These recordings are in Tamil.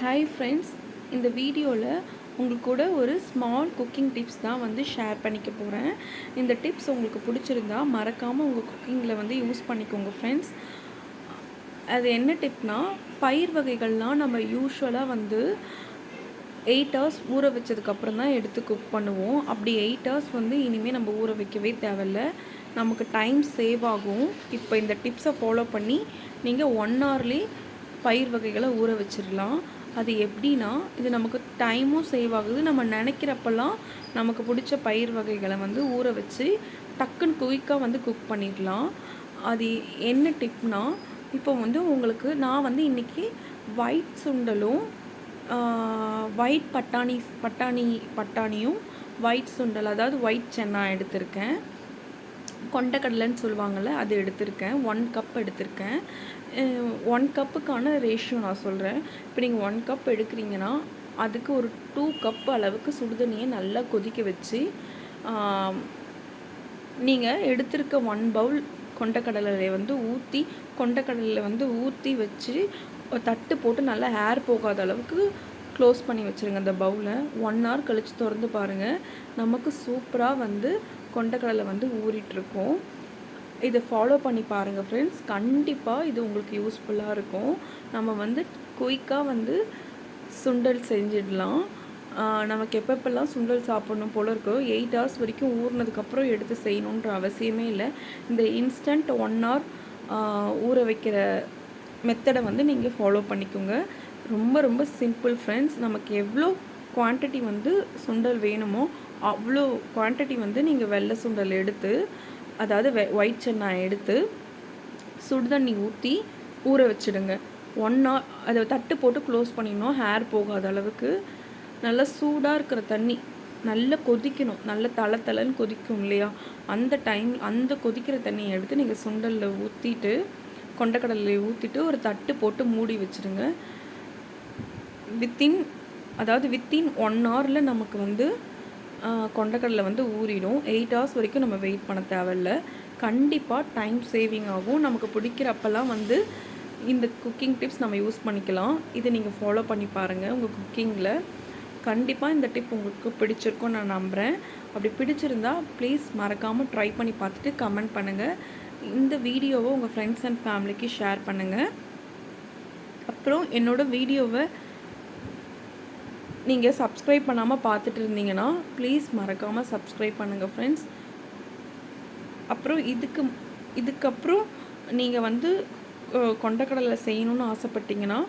ஹாய் ஃப்ரெண்ட்ஸ் இந்த வீடியோவில் உங்களுக்கு கூட ஒரு ஸ்மால் குக்கிங் டிப்ஸ் தான் வந்து ஷேர் பண்ணிக்க போகிறேன் இந்த டிப்ஸ் உங்களுக்கு பிடிச்சிருந்தா மறக்காமல் உங்கள் குக்கிங்கில் வந்து யூஸ் பண்ணிக்கோங்க ஃப்ரெண்ட்ஸ் அது என்ன டிப்னா பயிர் வகைகள்லாம் நம்ம யூஸ்வலாக வந்து எயிட் ஹவர்ஸ் ஊற வச்சதுக்கப்புறம் தான் எடுத்து குக் பண்ணுவோம். அப்படி எயிட் ஹவர்ஸ் வந்து இனிமேல் நம்ம ஊற வைக்கவே தேவையில்ல. நமக்கு டைம் சேவ் ஆகும். இப்போ இந்த டிப்ஸை ஃபாலோ பண்ணி நீங்கள் ஒன் ஹவர்லேயே பயிர் வகைகளை ஊற வச்சிடலாம் அது எப்படின்னா இது நமக்கு டைமும் சேவ் ஆகுது. நம்ம நினைக்கிறப்பெல்லாம் நமக்கு பிடிச்ச பயிர் வகைகளை வந்து ஊற வச்சு டக்குன்னு குயிக்காக வந்து குக் பண்ணிடலாம். அது என்ன டிப்னா இப்போ வந்து உங்களுக்கு நான் வந்து இன்றைக்கி ஒயிட் சுண்டலும் ஒயிட் பட்டாணி பட்டாணி பட்டாணியும் ஒயிட் சுண்டல் அதாவது ஒயிட் சென்னா எடுத்திருக்கேன். கொண்டக்கடலைன்னு சொல்லுவாங்கள்ல அது எடுத்திருக்கேன். ஒன் கப் எடுத்திருக்கேன். ஒன் கப்புக்கான ரேஷியோ நான் சொல்கிறேன் இப்போ நீங்கள் ஒன் கப் எடுக்கிறீங்கன்னா அதுக்கு ஒரு டூ கப் அளவுக்கு சுடுதண்ணியை நல்லா கொதிக்க வச்சு நீங்கள் எடுத்திருக்க ஒன் பவுல் கொண்டக்கடலையை வந்து ஊற்றி கொண்டக்கடலையில் வந்து ஊற்றி வச்சு தட்டு போட்டு நல்லா ஹேர் போகாத அளவுக்கு க்ளோஸ் பண்ணி வச்சுருங்க அந்த பவுலை ஒன் ஹவர் கழித்து திறந்து பாருங்கள் நமக்கு சூப்பராக வந்து கொண்டக்கடலை வந்து ஊறிட்டுருக்கோம். இதை ஃபாலோ பண்ணி பாருங்கள் ஃப்ரெண்ட்ஸ் கண்டிப்பாக இது உங்களுக்கு யூஸ்ஃபுல்லாக இருக்கும். நம்ம வந்து குயிக்காக வந்து சுண்டல் செஞ்சிடலாம். நமக்கு எப்பப்பெல்லாம் சுண்டல் சாப்பிட்ணும் போல் இருக்கோ எயிட் ஹவர்ஸ் வரைக்கும் ஊறினதுக்கப்புறம் எடுத்து செய்யணுன்ற அவசியமே இல்லை. இந்த இன்ஸ்டன்ட் ஒன் ஹவர் ஊற வைக்கிற மெத்தடை வந்து நீங்கள் ஃபாலோ பண்ணிக்கோங்க. ரொம்ப ரொம்ப சிம்பிள் ஃப்ரெண்ட்ஸ் நமக்கு எவ்வளோ குவான்டிட்டி வந்து சுண்டல் வேணுமோ அவ்வளோ குவான்டிட்டி வந்து நீங்கள் வெள்ளை சுண்டல் எடுத்து அதாவது வெ ஒயிட் சென்னா எடுத்து சுடுதண்ணி ஊற்றி ஊற வச்சுடுங்க. ஒன் ஹவர் அதை தட்டு போட்டு க்ளோஸ் பண்ணிடணும் ஹேர் போகாத அளவுக்கு. நல்லா சூடாக இருக்கிற தண்ணி நல்லா கொதிக்கணும் நல்ல தலை தலைன்னு கொதிக்கும் இல்லையா? அந்த டைம் அந்த கொதிக்கிற தண்ணியை எடுத்து நீங்கள் சுண்டலில் ஊற்றிட்டு கொண்டக்கடலில் ஊற்றிட்டு ஒரு தட்டு போட்டு மூடி வச்சுடுங்க. வித்தின் அதாவது வித்தின் ஒன் ஹவரில் நமக்கு வந்து கொண்டக்கடலை வந்து ஊறிடும். எயிட் ஹவர்ஸ் வரைக்கும் நம்ம வெயிட் பண்ண தேவையில்ல. கண்டிப்பாக டைம் சேவிங் ஆகும். நமக்கு பிடிக்கிறப்பெல்லாம் வந்து இந்த குக்கிங் டிப்ஸ் நம்ம யூஸ் பண்ணிக்கலாம். இதை நீங்கள் ஃபாலோ பண்ணி பாருங்கள் உங்கள் குக்கிங்கில் கண்டிப்பாக இந்த டிப் உங்களுக்கு பிடிச்சிருக்கும் நான் நம்புகிறேன் அப்படி பிடிச்சிருந்தா ப்ளீஸ் மறக்காமல் ட்ரை பண்ணி பார்த்துட்டு கமெண்ட் பண்ணுங்கள் இந்த வீடியோவை உங்கள் ஃப்ரெண்ட்ஸ் அண்ட் ஃபேமிலிக்கு ஷேர் பண்ணுங்கள் அப்புறம் என்னோடய வீடியோவை நீங்கள் சப்ஸ்கிரைப் பண்ணாமல் பார்த்துட்டு இருந்தீங்கன்னா ப்ளீஸ் மறக்காமல் சப்ஸ்கிரைப் பண்ணுங்கள் ஃப்ரெண்ட்ஸ் அப்புறம் இதுக்கு இதுக்கப்புறம் நீங்கள் வந்து கொண்டக்கடலை செய்யணும்னு ஆசைப்பட்டீங்கன்னா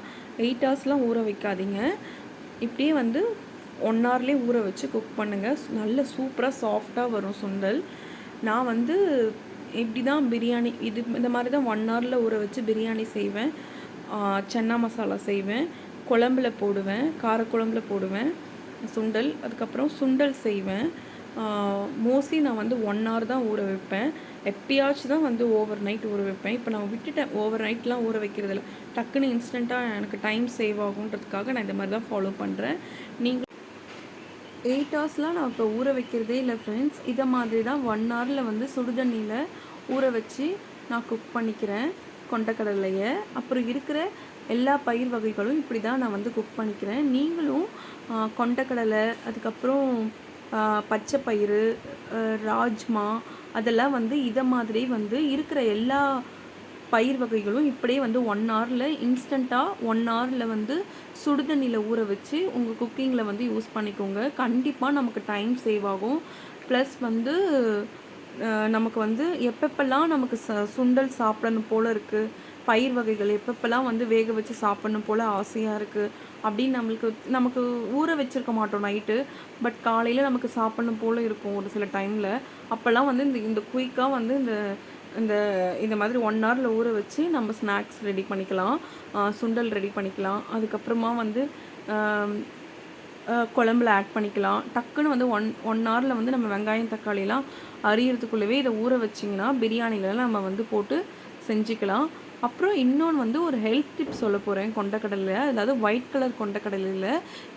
எயிட் ஹவர்ஸ்லாம் ஊற வைக்காதீங்க. இப்படியே வந்து ஒன் ஹவர்லேயே ஊற வச்சு குக் பண்ணுங்கள் நல்ல சூப்பராக சாஃப்டாக வரும் சுண்டல். நான் வந்து இப்படி தான் பிரியாணி இது இந்த மாதிரி தான் ஒன் ஹவரில் ஊற வச்சு பிரியாணி செய்வேன். சன்னா மசாலா செய்வேன். குழம்புல போடுவேன் காரக்குழம்புல போடுவேன் சுண்டல் அதுக்கப்புறம் சுண்டல் செய்வேன். மோஸ்ட்லி நான் வந்து ஒன் ஹவர் தான் ஊற வைப்பேன். எப்பயாச்சும் தான் வந்து ஓவர் நைட் ஊற வைப்பேன். இப்போ நான் விட்டுட்டேன் ஓவர் நைட்லாம் ஊற வைக்கிறதில்ல. டக்குன்னு இன்ஸ்டண்ட்டாக எனக்கு டைம் சேவ் ஆகுன்றதுக்காக நான் இந்த மாதிரி தான் ஃபாலோ பண்ணுறேன் நீங்கள் எயிட் ஹவர்ஸ்லாம் நான் இப்போ ஊற வைக்கிறதே இல்லை ஃப்ரெண்ட்ஸ் இதை மாதிரி தான் ஒன் ஹவரில் வந்து சுடுதண்ணியில் ஊற வச்சு நான் குக் பண்ணிக்கிறேன். கொண்டக்கடலையை. அப்புறம் இருக்கிற எல்லா பயிர் வகைகளும் இப்படி தான் நான் வந்து குக் பண்ணிக்கிறேன். நீங்களும் கொண்டக்கடலை அதுக்கப்புறம் பச்சை பயிறு ராஜ்மா அதெல்லாம் வந்து இதை மாதிரி வந்து இருக்கிற எல்லா பயிர் வகைகளும் இப்படியே வந்து ஒன் ஹவரில் இன்ஸ்டண்ட்டாக ஒன் ஹவரில் வந்து சுடுதண்ணியில் ஊற வச்சு உங்கள் குக்கிங்கில் வந்து யூஸ் பண்ணிக்கோங்க. கண்டிப்பாக நமக்கு டைம் சேவ் ஆகும். ப்ளஸ் வந்து நமக்கு வந்து எப்பப்பெல்லாம் நமக்கு ச சுண்டல் சாப்பிடணும் போல் இருக்குது பயிர் வகைகள் எப்பப்பெல்லாம் வந்து வேக வச்சு சாப்பிடணும் போல் ஆசையாக இருக்குது அப்படின்னு நம்மளுக்கு நமக்கு ஊற வச்சுருக்க மாட்டோம் நைட்டு. பட் காலையில் நமக்கு சாப்பிடணும் போல் இருக்கும் ஒரு சில டைமில் அப்போல்லாம் வந்து இந்த இந்த குயிக்காக வந்து இந்த இந்த இந்த மாதிரி ஒன் ஹவரில் ஊற வச்சு நம்ம ஸ்நாக்ஸ் ரெடி பண்ணிக்கலாம். சுண்டல் ரெடி பண்ணிக்கலாம். அதுக்கப்புறமா வந்து குழம்புல ஆட் பண்ணிக்கலாம். டக்குன்னு வந்து ஒன் ஒன் ஹவரில் வந்து நம்ம வெங்காயம் தக்காளிலாம் அரியறதுக்குள்ளவே இதை ஊற வச்சிங்கன்னா பிரியாணிலலாம் நம்ம வந்து போட்டு செஞ்சுக்கலாம். அப்புறம் இன்னொன்று வந்து ஒரு ஹெல்த் டிப் சொல்ல போகிறேன் கொண்டக்கடலையில். அதாவது ஒயிட் கலர் கொண்டக்கடலையில்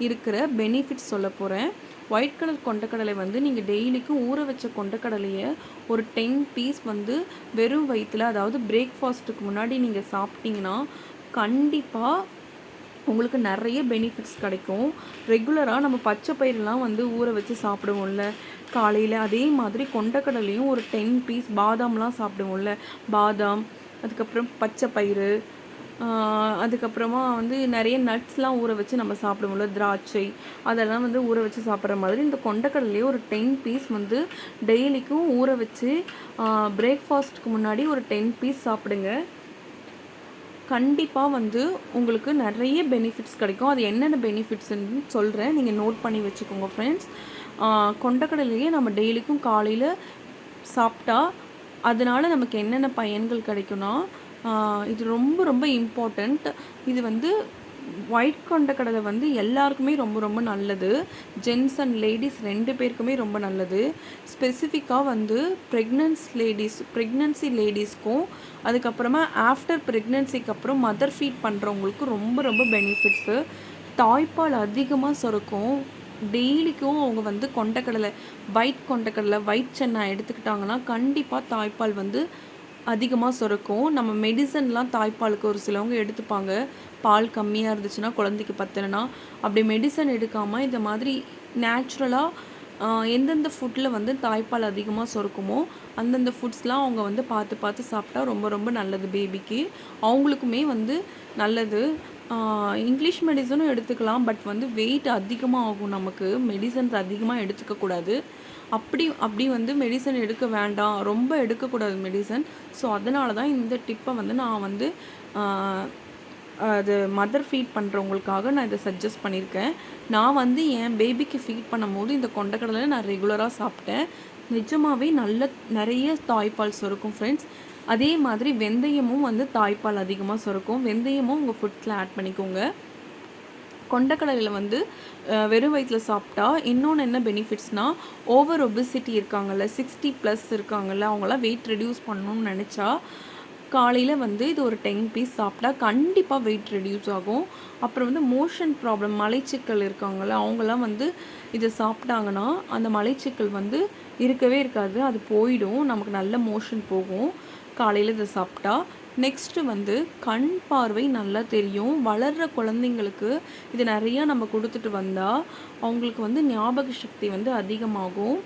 இருக்கிற பெனிஃபிட்ஸ் சொல்ல போகிறேன் ஒயிட் கலர் கொண்டக்கடலை வந்து நீங்கள் டெய்லிக்கும் ஊற வச்ச கொண்டக்கடலையை ஒரு டென் பீஸ் வந்து வெறும் வயிற்றில் அதாவது பிரேக்ஃபாஸ்ட்டுக்கு முன்னாடி நீங்கள் சாப்பிட்டீங்கன்னா கண்டிப்பாக உங்களுக்கு நிறைய பெனிஃபிட்ஸ் கிடைக்கும். ரெகுலராக நம்ம பச்சை பயிரெலாம் வந்து ஊற வச்சு சாப்பிடுவோம்ல. காலையில் அதே மாதிரி கொண்டக்கடலையும் ஒரு டென் பீஸ் பாதாம்லாம் சாப்பிடுவோம்ல. பாதாம் அதுக்கப்புறம் பச்சை பயிறு அதுக்கப்புறமா வந்து நிறைய நட்ஸ்லாம் ஊற வச்சு நம்ம சாப்பிடுவோம்ல திராட்சை அதெல்லாம் வந்து ஊற வச்சு சாப்பிட்ற மாதிரி இந்த கொண்டக்கடலையே ஒரு டென் பீஸ் வந்து டெய்லிக்கும் ஊற வச்சு பிரேக்ஃபாஸ்ட்டுக்கு முன்னாடி ஒரு டென் பீஸ் சாப்பிடுங்க. கண்டிப்பாக வந்து உங்களுக்கு நிறைய பெனிஃபிட்ஸ் கிடைக்கும். அது என்னென்ன பெனிஃபிட்ஸ்ன்னு சொல்கிறேன் நீங்கள் நோட் பண்ணி வச்சுக்கோங்க ஃப்ரெண்ட்ஸ் கொண்டக்கடலையே நம்ம டெய்லிக்கும் காலையில் சாப்பிட்டா அதனால் நமக்கு என்னென்ன பயன்கள் கிடைக்கும்னா இது ரொம்ப ரொம்ப இம்பார்ட்டண்ட் இது வந்து ஒயிட் கொண்டக்கடலை வந்து எல்லாருக்குமே ரொம்ப ரொம்ப நல்லது. ஜென்ஸ் அண்ட் லேடிஸ் ரெண்டு பேருக்குமே ரொம்ப நல்லது. ஸ்பெசிஃபிக்காக வந்து ப்ரெக்னன்ஸ் லேடிஸ் ப்ரெக்னன்சி லேடிஸ்க்கும் அதுக்கப்புறமா ஆஃப்டர் ப்ரெக்னன்சிக்கு அப்புறம் மதர் ஃபீட் பண்ணுறவங்களுக்கும் ரொம்ப ரொம்ப பெனிஃபிட்ஸு தாய்ப்பால் அதிகமாக சுரக்கும். டெய்லிக்கும் அவங்க வந்து கொண்டக்கடலை ஒயிட் கொண்டக்கடலை ஒயிட் சென்னா எடுத்துக்கிட்டாங்கன்னா கண்டிப்பாக தாய்ப்பால் வந்து அதிகமாக சுரக்கும். நம்ம மெடிசன்லாம் தாய்ப்பாலுக்கு ஒரு சிலவங்க எடுத்துப்பாங்க. பால் கம்மியாக இருந்துச்சுன்னா குழந்தைக்கு பத்தலைனா. அப்படி மெடிசன் எடுக்காமல் இந்த மாதிரி நேச்சுரலாக எந்தெந்த ஃபுட்டில் வந்து தாய்ப்பால் அதிகமாக சுரக்குமோ அந்தந்த ஃபுட்ஸ்லாம் அவங்க வந்து பார்த்து பார்த்து சாப்பிட்டா ரொம்ப ரொம்ப நல்லது பேபிக்கு அவங்களுக்குமே வந்து நல்லது. இங்கிலீஷ் மெடிசனும் எடுத்துக்கலாம் பட் வந்து வெயிட் அதிகமாக ஆகும் நமக்கு மெடிசன்ஸ் அதிகமாக எடுத்துக்கக்கூடாது அப்படி அப்படி வந்து மெடிசன் எடுக்க வேண்டாம். ரொம்ப எடுக்கக்கூடாது மெடிசன் ஸோ அதனால தான் இந்த டிப்பை வந்து நான் வந்து அது மதர் ஃபீட் பண்ணுறவங்களுக்காக நான் இதை சஜஸ்ட் பண்ணியிருக்கேன். நான் வந்து என் பேபிக்கு ஃபீட் பண்ணும்போது இந்த கொண்டக்கடலை நான் ரெகுலராக சாப்பிட்டேன். நிஜமாகவே நல்ல நிறைய தாய்ப்பால் சுரக்கும் ஃப்ரெண்ட்ஸ் அதே மாதிரி வெந்தயமும் வந்து தாய்ப்பால் அதிகமாக சுரக்கும். வெந்தயமும் உங்கள் ஃபுட்டில் ஆட் பண்ணிக்கோங்க. கொண்டக்கடலையில் வந்து வெறும் வயிற்றில் சாப்பிட்டா இன்னொன்று என்ன பெனிஃபிட்ஸ்னால் ஓவர் ஒபிசிட்டி இருக்காங்கல்ல சிக்ஸ்டி ப்ளஸ் இருக்காங்கல்ல அவங்களாம் வெயிட் ரெடியூஸ் பண்ணணும்னு நினச்சா காலையில் வந்து இது ஒரு டென் பீஸ் சாப்பிட்டா கண்டிப்பாக வெயிட் ரெடியூஸ் ஆகும். அப்புறம் வந்து மோஷன் ப்ராப்ளம் மலைச்சிக்கல் இருக்காங்கள அவங்கெல்லாம் வந்து இதை சாப்பிட்டாங்கன்னா அந்த மலைச்சிக்கல் வந்து இருக்கவே இருக்காது. அது போயிடும். நமக்கு நல்ல மோஷன் போகும். காலையில் இதை சாப்பிட்டா நெக்ஸ்ட்டு வந்து கண் பார்வை நல்லா தெரியும். வளர்கிற குழந்தைங்களுக்கு இது நிறையா நம்ம கொடுத்துட்டு வந்தால் அவங்களுக்கு வந்து ஞாபக சக்தி வந்து அதிகமாகும்.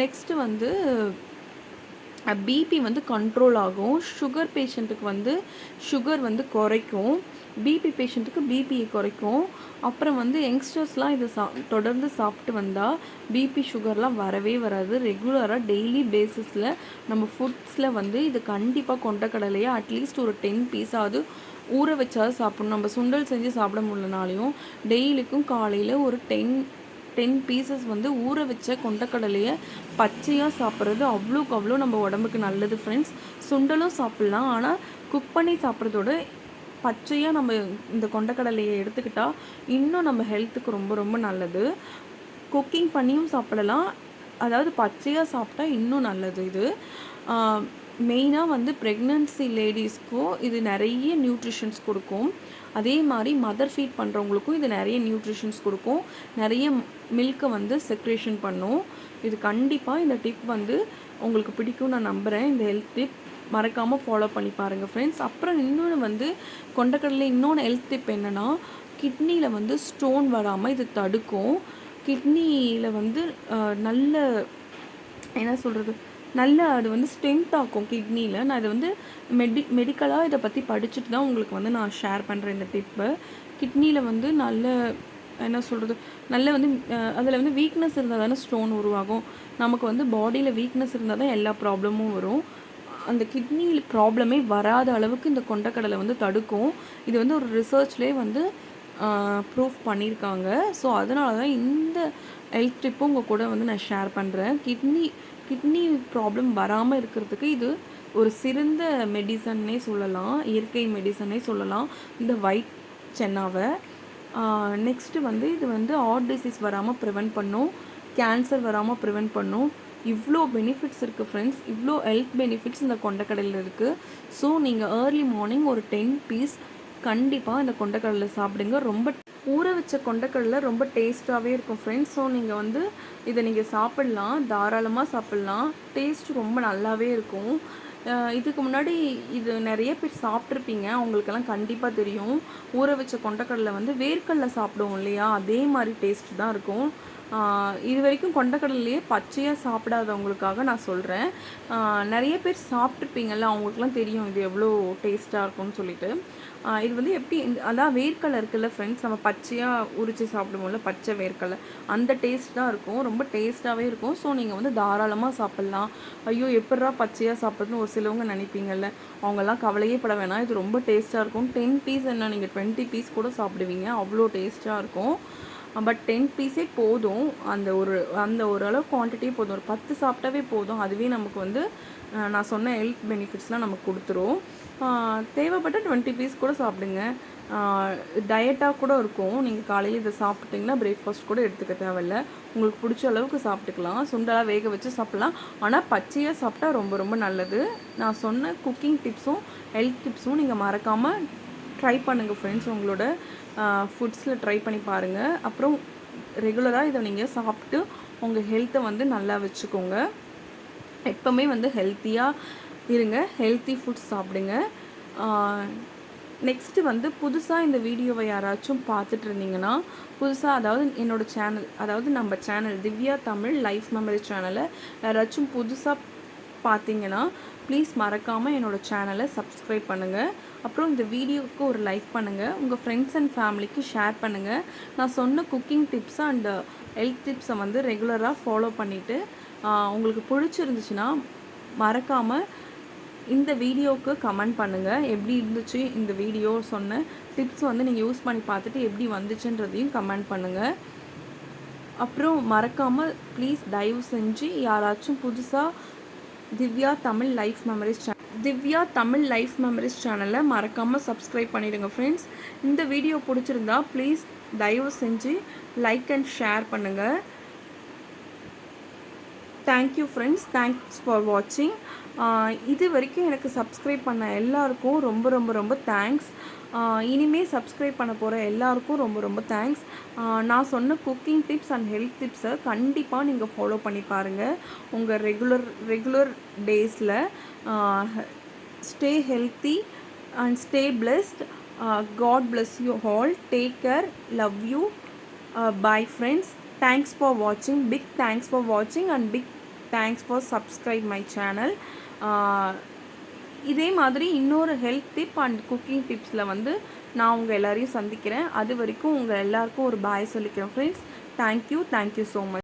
நெக்ஸ்ட்டு வந்து பிபி வந்து கண்ட்ரோல் ஆகும். சுகர் பேஷண்ட்டுக்கு வந்து சுகர் வந்து குறைக்கும். பிபி பேஷண்ட்டுக்கு பிபியை குறைக்கும். அப்புறம் வந்து யங்ஸ்டர்ஸ்லாம் இதை சா தொடர்ந்து சாப்பிட்டு வந்தால் பிபி சுகர்லாம் வரவே வராது. ரெகுலராக டெய்லி பேசிஸில் நம்ம ஃபுட்ஸில் வந்து இது கண்டிப்பாக கொண்டக்கடலையை அட்லீஸ்ட் ஒரு டென் பீஸாவது ஊற வச்சாவது சாப்பிடணும். நம்ம சுண்டல் செஞ்சு சாப்பிட முடியலனாலையும் டெய்லிக்கும் காலையில் ஒரு டென் டென் பீசஸ் வந்து ஊற வச்ச கொண்டக்கடலையை பச்சையாக சாப்பிட்றது அவ்வளோக்கு அவ்வளோ நம்ம உடம்புக்கு நல்லது ஃப்ரெண்ட்ஸ் சுண்டலும் சாப்பிட்லாம் ஆனால் குக் பண்ணி சாப்பிட்றதோட பச்சையாக நம்ம இந்த கொண்டக்கடலையை எடுத்துக்கிட்டால் இன்னும் நம்ம ஹெல்த்துக்கு ரொம்ப ரொம்ப நல்லது. குக்கிங் பண்ணியும் சாப்பிடலாம். அதாவது பச்சையாக சாப்பிட்டா இன்னும் நல்லது இது. மெயினாக வந்து ப்ரெக்னன்சி லேடிஸ்க்கும் இது நிறைய நியூட்ரிஷன்ஸ் கொடுக்கும். அதே மாதிரி மதர் ஃபீட் பண்ணுறவங்களுக்கும் இது நிறைய நியூட்ரிஷன்ஸ் கொடுக்கும். நிறைய மில்கை வந்து செக்ரேஷன் பண்ணும். இது கண்டிப்பாக இந்த டிப் வந்து உங்களுக்கு பிடிக்கும் நான் நம்புகிறேன் இந்த ஹெல்த் டிப் மறக்காமல் ஃபாலோ பண்ணி பாருங்கள் ஃப்ரெண்ட்ஸ் அப்புறம் இன்னொன்று வந்து கொண்டக்கடலை இன்னொன்று ஹெல்த் டிப் என்னென்னா கிட்னியில் வந்து ஸ்டோன் வராமல் இது தடுக்கும். கிட்னியில் வந்து நல்ல என்ன சொல்கிறது நல்ல அது வந்து ஸ்ட்ரென்த் ஆக்கும் கிட்னியில் நான் இதை வந்து மெடி மெடிக்கலாக இதை பற்றி படிச்சுட்டு தான் உங்களுக்கு வந்து நான் ஷேர் பண்ணுறேன் இந்த டிப்பு கிட்னியில் வந்து நல்ல என்ன சொல்கிறது நல்ல வந்து அதில் வந்து வீக்னஸ் இருந்தால் தானே ஸ்டோன் உருவாகும். நமக்கு வந்து பாடியில் வீக்னஸ் இருந்தால் தான் எல்லா ப்ராப்ளமும் வரும். அந்த கிட்னி ப்ராப்ளமே வராத அளவுக்கு இந்த கொண்டக்கடலை வந்து தடுக்கும். இது வந்து ஒரு ரிசர்ச்லேயே வந்து ப்ரூஃப் பண்ணியிருக்காங்க. ஸோ அதனால தான் இந்த ஹெல்த் ட்ரிப்பும் உங்கள் கூட வந்து நான் ஷேர் பண்ணுறேன் கிட்னி கிட்னி ப்ராப்ளம் வராமல் இருக்கிறதுக்கு இது ஒரு சிறந்த மெடிசன்னே சொல்லலாம் இயற்கை மெடிசனே சொல்லலாம். இந்த ஒயிட் சென்னாவை நெக்ஸ்ட்டு வந்து இது வந்து ஹார்ட் டிசீஸ் வராமல் ப்ரிவென்ட் பண்ணும் கேன்சர் வராமல் ப்ரிவென்ட் பண்ணும். இவ்வளோ பெனிஃபிட்ஸ் இருக்குது ஃப்ரெண்ட்ஸ் இவ்வளோ ஹெல்த் பெனிஃபிட்ஸ் இந்த கொண்டக்கடையில் இருக்குது ஸோ நீங்கள் ஏர்லி மார்னிங் ஒரு டென் பீஸ் கண்டிப்பாக இந்த கொண்டக்கடலை சாப்பிடுங்க. ரொம்ப ஊற வச்ச கொண்டக்கடலை ரொம்ப டேஸ்ட்டாகவே இருக்கும் ஃப்ரெண்ட்ஸ் ஸோ நீங்கள் வந்து இதை நீங்கள் சாப்பிட்லாம். தாராளமாக சாப்பிட்லாம். டேஸ்ட் ரொம்ப நல்லாவே இருக்கும். இதுக்கு முன்னாடி இது நிறைய பேர் சாப்பிட்ருப்பீங்க அவங்களுக்கெல்லாம் கண்டிப்பாக தெரியும். ஊற வச்ச கொண்டக்கடலை வந்து வேர்க்கடலை சாப்பிடுவோம் இல்லையா? அதே மாதிரி டேஸ்ட் தான் இருக்கும். இது வரைக்கும் கொண்டக்கடலையே பச்சையாக சாப்பிடாதவங்களுக்காக நான் சொல்கிறேன் நிறைய பேர் சாப்பிட்ருப்பீங்கள்ல அவங்களுக்குலாம் தெரியும் இது எவ்வளோ டேஸ்ட்டாக இருக்கும்னு சொல்லிட்டு. இது வந்து எப்படி அதான் வேர்க்கடலை இருக்குல்ல ஃப்ரெண்ட்ஸ் நம்ம பச்சையாக உரிச்சு சாப்பிடுவோம்ல பச்சை வேர்க்கடலை. அந்த டேஸ்ட் தான் இருக்கும் ரொம்ப டேஸ்ட்டாகவே இருக்கும். ஸோ நீங்கள் வந்து தாராளமாக சாப்பிட்லாம். ஐயோ எப்படா பச்சையாக சாப்பிட்றதுன்னு ஒரு சிலவங்க நினைப்பீங்கல்ல. அவங்கெல்லாம் கவலையே பட வேணாம் இது ரொம்ப டேஸ்ட்டாக இருக்கும். டென் பீஸ் என்ன நீங்கள் டுவெண்ட்டி பீஸ் கூட சாப்பிடுவீங்க அவ்வளோ டேஸ்ட்டாக இருக்கும். பட் டென் பீஸே போதும். அந்த ஒரு அந்த ஓரளவு குவான்டிட்டியே போதும். ஒரு பத்து சாப்பிட்டாவே போதும். அதுவே நமக்கு வந்து நான் சொன்ன ஹெல்த் பெனிஃபிட்ஸ்லாம் நமக்கு கொடுத்துரும். தேவைப்பட்ட டுவெண்ட்டி பீஸ் கூட சாப்பிடுங்க. டயட்டாக கூட இருக்கும். நீங்கள் காலையில் இதை சாப்பிட்டீங்கன்னா பிரேக்ஃபாஸ்ட் கூட எடுத்துக்க தேவையில்ல. உங்களுக்கு பிடிச்ச அளவுக்கு சாப்பிட்டுக்கலாம். சுண்டலாக வேக வச்சு சாப்பிட்லாம். ஆனால் பச்சையாக சாப்பிட்டா ரொம்ப ரொம்ப நல்லது. நான் சொன்ன குக்கிங் டிப்ஸும் ஹெல்த் டிப்ஸும் நீங்கள் மறக்காமல் ட்ரை பண்ணுங்கள் ஃப்ரெண்ட்ஸ் உங்களோட ஃபுட்ஸில் ட்ரை பண்ணி பாருங்கள் அப்புறம் ரெகுலராக இதை நீங்கள் சாப்பிட்டு உங்கள் ஹெல்த்தை வந்து நல்லா வச்சுக்கோங்க. எப்போவுமே வந்து ஹெல்த்தியாக இருங்க. ஹெல்த்தி ஃபுட்ஸ் சாப்பிடுங்க. நெக்ஸ்ட்டு வந்து புதுசாக இந்த வீடியோவை யாராச்சும் பார்த்துட்டு இருந்தீங்கன்னா புதுசாக அதாவது என்னோடய சேனல் அதாவது நம்ம channel Divya Tamil life memory சேனலை யாராச்சும் புதுசாக பார்த்தீங்கன்னா ப்ளீஸ் மறக்காமல் என்னோடய சேனலை சப்ஸ்கிரைப் பண்ணுங்கள் அப்புறம் இந்த வீடியோவுக்கு ஒரு லைக் பண்ணுங்கள் உங்கள் ஃப்ரெண்ட்ஸ் அண்ட் ஃபேமிலிக்கு ஷேர் பண்ணுங்கள் நான் சொன்ன குக்கிங் டிப்ஸ் அண்ட் ஹெல்த் டிப்ஸை வந்து ரெகுலராக ஃபாலோ பண்ணிவிட்டு உங்களுக்கு பிடிச்சிருந்துச்சுன்னா மறக்காமல் இந்த வீடியோவுக்கு கமெண்ட் பண்ணுங்கள் எப்படி இருந்துச்சு இந்த வீடியோ சொன்ன டிப்ஸ் வந்து நீங்கள் யூஸ் பண்ணி பார்த்துட்டு எப்படி வந்துச்சுன்றதையும் கமெண்ட் பண்ணுங்கள் அப்புறம் மறக்காமல் ப்ளீஸ் தயவு செஞ்சு யாராச்சும் புதுசாக Divya Tamil life memories channel Divya Tamil life memories சேனலை மறக்காமல் சப்ஸ்கிரைப் பண்ணிடுங்க ஃப்ரெண்ட்ஸ் இந்த வீடியோ பிடிச்சிருந்தா ப்ளீஸ் தயவு செஞ்சு லைக் அண்ட் ஷேர் பண்ணுங்கள் thank you friends thanks for வாட்சிங் இது வரைக்கும் எனக்கு சப்ஸ்கிரைப் பண்ண எல்லாருக்கும் ரொம்ப ரொம்ப ரொம்ப தேங்க்ஸ் இனிமே சப்ஸ்கிரைப் பண்ண போகிற எல்லாருக்கும் ரொம்ப ரொம்ப தேங்க்ஸ் நான் சொன்ன குக்கிங் டிப்ஸ் அண்ட் ஹெல்த் டிப்ஸை கண்டிப்பாக நீங்கள் ஃபாலோ பண்ணி பாருங்கள் உங்கள் ரெகுலர் ரெகுலர் டேஸில் stay healthy and stay blessed God bless you hall take care love you bye friends thanks for வாட்சிங் பிக் தேங்க்ஸ் ஃபார் வாட்சிங் and big thanks for subscribe my channel இதே மாதிரி இன்னொரு ஹெல்த் டிப் அண்ட் குக்கிங் டிப்ஸில் வந்து நான் உங்கள் எல்லாரையும் சந்திக்கிறேன். அது வரைக்கும் உங்கள் எல்லாருக்கும் ஒரு பாய் சொல்லிக்கிறேன் friends thank you thank you so much